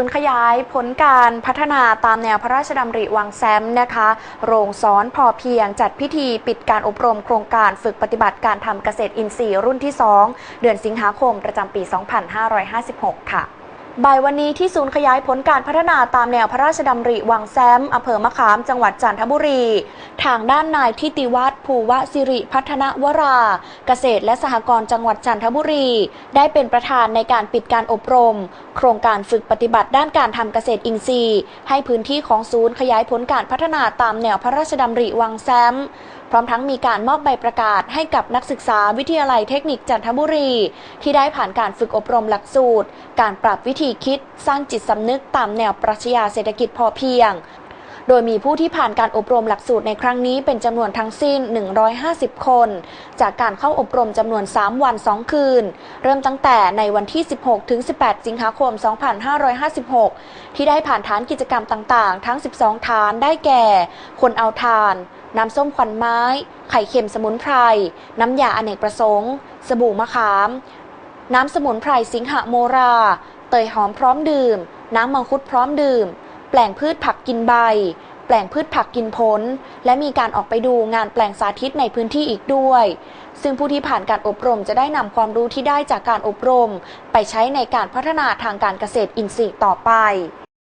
ศูนย์ขยายผลการพัฒนาตามแนวพระราชดำริวังแซมนะคะ โรงสอนพอเพียงจัดพิธีปิดการอบรมโครงการฝึกปฏิบัติการทำเกษตรอินทรีย์รุ่นที่ 2 เดือนสิงหาคมประจำปี 2556 ค่ะ บ่ายวันนี้ที่ศูนย์ขยายผลการพัฒนาตามแนวพระราชดำริวังแซมอำเภอมะขาม จังหวัดจันทบุรี ทางด้านนายทิติวัฒน์ภูวสิริพัฒนวรา เกษตรและสหกรณ์จังหวัดจันทบุรี ได้เป็นประธานในการปิดการอบรม โครงการฝึกปฏิบัติด้านการทำเกษตรอินทรีย์ ให้พื้นที่ของศูนย์ขยายผลการพัฒนาตามแนวพระราชดำริวังแซม พร้อมทั้งมีการมอบใบประกาศให้กับนักศึกษาวิทยาลัยเทคนิคจันทบุรี ที่ได้ผ่านการฝึกอบรมหลักสูตร การปรับวิธีคิด สร้างจิตสำนึกตามแนวปรัชญาเศรษฐกิจพอเพียงโดยมีผู้ที่ผ่านการอบรมหลักสูตรในครั้งนี้เป็นจำนวนทั้งสิ้น 150 คน จากการเข้าอบรมจำนวน 3 วัน 2 คืน เริ่มตั้งแต่ในวันที่ 16 ถึง 18 สิงหาคม 2556 ที่ได้ผ่านฐานกิจกรรมต่าง ๆ ทั้ง 12 ฐานได้แก่ คนเอาทาน น้ำส้มควันไม้ ไข่เค็มสมุนไพร น้ำยาอเนกประสงค์ สบู่มะขาม น้ำสมุนไพรสิงหโมรา เตยหอมพร้อมดื่ม น้ำมังคุดพร้อมดื่ม แปลงพืชผักกินใบ แปลงพืชผักกินผล และมีการออกไปดูงานแปลงสาธิตในพื้นที่อีกด้วย ซึ่งผู้ที่ผ่านการอบรมจะได้นำความรู้ที่ได้จากการอบรม ไปใช้ในการพัฒนาทางการเกษตรอินทรีย์ต่อไป